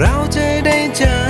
เราจะได้เจอ